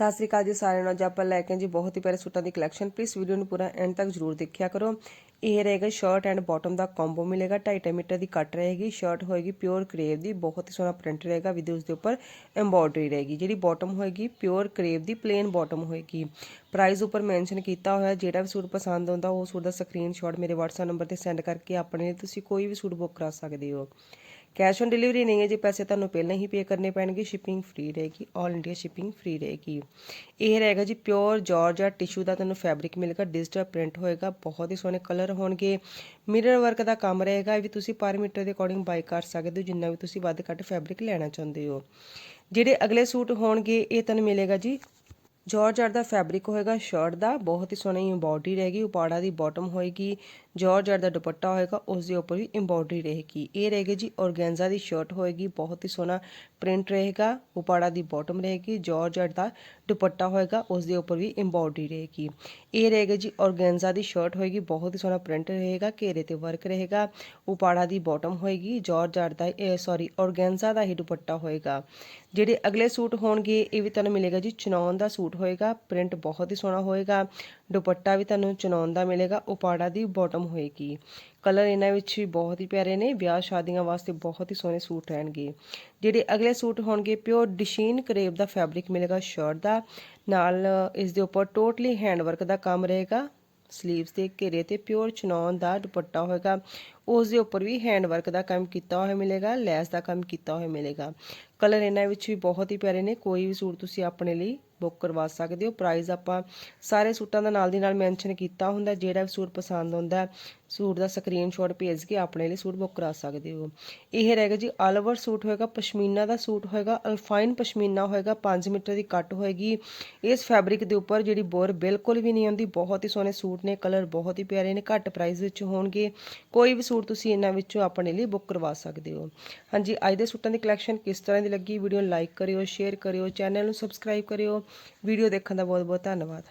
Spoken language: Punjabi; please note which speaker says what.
Speaker 1: ਸਤਿ ਸ੍ਰੀ ਅਕਾਲ ਜੀ ਸਾਰਿਆਂ ਨੂੰ। ਅੱਜ ਆਪਾਂ ਲੈ ਕੇ ਜੀ ਬਹੁਤ ਹੀ ਪਿਆਰੇ ਸੂਟਾਂ ਦੀ ਕਲੈਕਸ਼ਨ ਪਲੀਜ਼ ਵੀਡੀਓ ਨੂੰ ਪੂਰਾ ਐਂਡ ਤੱਕ ਜਰੂਰ ਦੇਖਿਆ ਕਰੋ। ਇਹ ਰਹੇਗਾ ਸ਼ਰਟ ਐਂਡ ਬਾਟਮ ਦਾ ਕੰਬੋ ਮਿਲੇਗਾ। 2.5 ਮੀਟਰ ਦੀ ਕੱਟ ਰਹੇਗੀ। ਸ਼ਰਟ ਹੋਏਗੀ ਪਿਓਰ ਕਰੇਵ ਦੀ। ਬਹੁਤ ਹੀ ਸੋਹਣਾ ਪ੍ਰਿੰਟ ਰਹੇਗਾ। ਵਿਦ ਉਸ ਦੇ ਉੱਪਰ ਐਮਬੋਡਰੀ ਰਹੇਗੀ। ਜਿਹੜੀ ਬਾਟਮ ਹੋਏਗੀ ਪਿਓਰ ਕਰੇਵ ਦੀ ਪਲੇਨ ਬਾਟਮ ਹੋਏਗੀ। ਪ੍ਰਾਈਸ ਉੱਪਰ ਮੈਂਸ਼ਨ ਕੀਤਾ ਹੋਇਆ। ਜਿਹੜਾ ਵੀ ਸੂਟ ਪਸੰਦ ਆਉਂਦਾ, ਉਹ ਸੂਟ ਦਾ ਸਕਰੀਨਸ਼ਾਟ ਮੇਰੇ WhatsApp ਨੰਬਰ ਤੇ ਸੈਂਡ ਕਰਕੇ ਆਪਣੇ ਲਈ ਤੁਸੀਂ ਕੋਈ ਵੀ ਸੂਟ ਬੁੱਕ ਕਰਾ ਸਕਦੇ ਹੋ। ਕੈਸ਼ ਔਨ ਡਿਲੀਵਰੀ ਨਹੀਂ ਹੈ ਜੀ, ਪੈਸੇ ਤੁਹਾਨੂੰ ਪਹਿਲਾਂ ਹੀ ਪੇ ਕਰਨੇ ਪੈਣਗੇ ਸ਼ਿਪਿੰਗ ਫ੍ਰੀ ਰਹੇਗੀ 올 ਇੰਡੀਆ ਸ਼ਿਪਿੰਗ ਫ੍ਰੀ ਰਹੇਗੀ। ਇਹ ਰਹੇਗਾ ਜੀ ਪਿਓਰ ਜਾਰਜਟ ਟਿਸ਼ੂ ਦਾ ਤੁਹਾਨੂੰ ਫੈਬਰਿਕ ਮਿਲੇਗਾ ਡਿਜੀਟਲ ਪ੍ਰਿੰਟ ਹੋਏਗਾ, ਬਹੁਤ ਹੀ ਸੋਹਣੇ ਕਲਰ ਹੋਣਗੇ। ਮਿਰਰ ਵਰਕ ਦਾ ਕੰਮ ਰਹੇਗਾ, ਇਹ ਵੀ ਤੁਸੀਂ ਪਰ ਮੀਟਰ ਦੇ ਅਕੋਰਡਿੰਗ ਬਾਈ ਕਰ ਸਕਦੇ ਹੋ, ਜਿੰਨਾ ਵੀ ਤੁਸੀਂ ਵੱਧ ਘੱਟ ਫੈਬਰਿਕ ਲੈਣਾ ਚਾਹੁੰਦੇ ਹੋ। ਜਿਹੜੇ ਅਗਲੇ ਸੂਟ ਹੋਣਗੇ, ਇਹ ਤੁਹਾਨੂੰ ਮਿਲੇਗਾ ਜੀ ਜਾਰਜਟ ਦਾ ਫੈਬਰਿਕ ਹੋਏਗਾ ਸ਼ਰਟ ਦਾ, ਬਹੁਤ ਹੀ ਸੋਹਣੀ ਐਮਬੋਡਰੀ ਰਹੇਗੀ, ਉਪਾੜਾ ਦੀ ਬਾਟਮ ਹੋਏਗੀ ਜਾਰਜਟ ਦਾ ਦੁਪੱਟਾ ਹੋਏਗਾ ਉਸ ਦੇ ਉੱਪਰ ਵੀ ਐਮਬੋਡਰੀ ਰਹੇਗੀ। ਇਹ ਰਹੇਗੀ ਜੀ ਔਰਗੈਂਜ਼ਾ ਦੀ ਸ਼ਰਟ ਹੋਏਗੀ, ਬਹੁਤ ਹੀ ਸੋਹਣਾ ਪ੍ਰਿੰਟ ਰਹੇਗਾ, ਉਪਾੜਾ ਦੀ ਬਾਟਮ ਰਹੇਗੀ ਜਾਰਜਟ ਦਾ ਦੁਪੱਟਾ ਹੋਏਗਾ ਉਸ ਦੇ ਉੱਪਰ ਵੀ ਐਮਬੋਡਰੀ ਰਹੇਗੀ। ਇਹ ਰਹੇਗਾ ਜੀ ਔਰਗੈਂਜ਼ਾ ਦੀ ਸ਼ਰਟ ਹੋਏਗੀ, ਬਹੁਤ ਹੀ ਸੋਹਣਾ ਪ੍ਰਿੰਟ ਰਹੇਗਾ, ਘੇਰੇ ਤੇ ਵਰਕ ਰਹੇਗਾ, ਉਪਾੜਾ ਦੀ ਬਾਟਮ ਹੋਏਗੀ ਜਾਰਜਟ ਦਾ ਸੌਰੀ ਔਰਗੈਂਜ਼ਾ ਦਾ ਹੀ ਦੁਪੱਟਾ ਹੋਏਗਾ। ਜਿਹੜੇ ਅਗਲੇ ਸੂਟ ਹੋਣਗੇ, ਇਹ ਵੀ ਤੁਹਾਨੂੰ ਮਿਲੇਗਾ ਜੀ ਚਨੌਨ ਦਾ ਸੂਟ ਹੋਏਗਾ ਪ੍ਰਿੰਟ ਬਹੁਤ ਹੀ ਸੋਹਣਾ ਹੋਏਗਾ ਦੁਪੱਟਾ ਵੀ ਤੁਹਾਨੂੰ ਚਨੌਨ ਦਾ ਮਿਲੇਗਾ, ਉਪਾੜਾ ਦੀ ਬਾਟਮ ਹੋਏਗੀ। ਕਲਰ ਇਹਨਾਂ ਵਿੱਚ ਵੀ ਬਹੁਤ ਹੀ ਪਿਆਰੇ ਨੇ, ਵਿਆਹ ਸ਼ਾਦੀਆਂ ਵਾਸਤੇ ਬਹੁਤ ਹੀ ਸੋਹਣੇ ਸੂਟ ਰਹਿਣਗੇ। ਜਿਹੜੇ ਅਗਲੇ ਸੂਟ ਹੋਣਗੇ ਪਿਓਰ ਡਿਸ਼ੀਨ ਕਰੇਬ ਦਾ ਫੈਬਰਿਕ ਮਿਲੇਗਾ ਸ਼ਰਟ ਦਾ। ਨਾਲ ਇਸ ਦੇ ਉੱਪਰ ਟੋਟਲੀ ਹੈਂਡ ਵਰਕ ਦਾ ਕੰਮ ਰਹੇਗਾ। ਸਲੀਵਸ ਦੇ ਘੇਰੇ ਤੇ ਪਿਓਰ ਚਨੌਨ ਦਾ ਦੁਪੱਟਾ ਹੋਏਗਾ। ਉਸ ਦੇ ਉੱਪਰ ਵੀ ਹੈਂਡ ਵਰਕ ਦਾ ਕੰਮ ਕੀਤਾ ਹੋਇਆ ਮਿਲੇਗਾ, ਲੈਸ ਦਾ ਕੰਮ ਕੀਤਾ ਹੋਇਆ ਮਿਲੇਗਾ। ਕਲਰ ਇਹਨਾਂ ਵਿੱਚ ਵੀ ਬਹੁਤ ਹੀ ਪਿਆਰੇ ਨੇ, ਕੋਈ ਵੀ ਸੂਟ ਤੁਸੀਂ ਆਪਣੇ ਲਈ ਬੁੱਕ ਕਰਵਾ ਸਕਦੇ ਹੋ। ਪ੍ਰਾਈਸ ਆਪਾਂ ਸਾਰੇ ਸੂਟਾਂ ਦਾ ਨਾਲ ਦੀ ਨਾਲ ਮੈਂਸ਼ਨ ਕੀਤਾ ਹੁੰਦਾ, ਜਿਹੜਾ ਵੀ ਸੂਟ ਪਸੰਦ ਆਉਂਦਾ ਸੂਟ ਦਾ ਸਕਰੀਨਸ਼ਾਟ ਭੇਜ ਕੇ ਆਪਣੇ ਲਈ ਸੂਟ ਬੁੱਕ ਕਰਾ ਸਕਦੇ ਹੋ। ਇਹ ਰਹੇਗਾ ਜੀ ਆਲ ਓਵਰ ਸੂਟ ਹੋਏਗਾ, ਪਸ਼ਮੀਨਾ ਦਾ ਸੂਟ ਹੋਏਗਾ, ਅਲਫਾਈਨ ਪਸ਼ਮੀਨਾ ਹੋਏਗਾ 5 ਮੀਟਰ ਦੀ ਕੱਟ ਹੋਏਗੀ। ਇਸ ਫੈਬਰਿਕ ਦੇ ਉੱਪਰ ਜਿਹੜੀ ਬੋਰ ਬਿਲਕੁਲ ਵੀ ਨਹੀਂ ਆਉਂਦੀ, ਬਹੁਤ ਹੀ ਸੋਹਣੇ ਸੂਟ ਨੇ ਕਲਰ ਬਹੁਤ ਹੀ ਪਿਆਰੇ ਨੇ, ਘੱਟ ਪ੍ਰਾਈਸ ਵਿੱਚ ਹੋਣਗੇ। ਕੋਈ ਵੀ ਸੂਟ ਤੁਸੀਂ ਇਹਨਾਂ ਵਿੱਚੋਂ ਆਪਣੇ ਲਈ ਬੁੱਕ ਕਰਵਾ ਸਕਦੇ ਹੋ। ਹਾਂਜੀ, ਅੱਜ ਦੇ ਸੂਟਾਂ ਦੀ ਕਲੈਕਸ਼ਨ ਕਿਸ ਤਰ੍ਹਾਂ ਦੀ ਲੱਗੀ? ਵੀਡੀਓ ਨੂੰ ਲਾਈਕ ਕਰਿਓ ਸ਼ੇਅਰ ਕਰਿਓ ਚੈਨਲ ਨੂੰ ਸਬਸਕ੍ਰਾਈਬ ਕਰਿਓ। ਵੀਡੀਓ ਦੇਖਣ ਦਾ ਬਹੁਤ ਬਹੁਤ ਧੰਨਵਾਦ।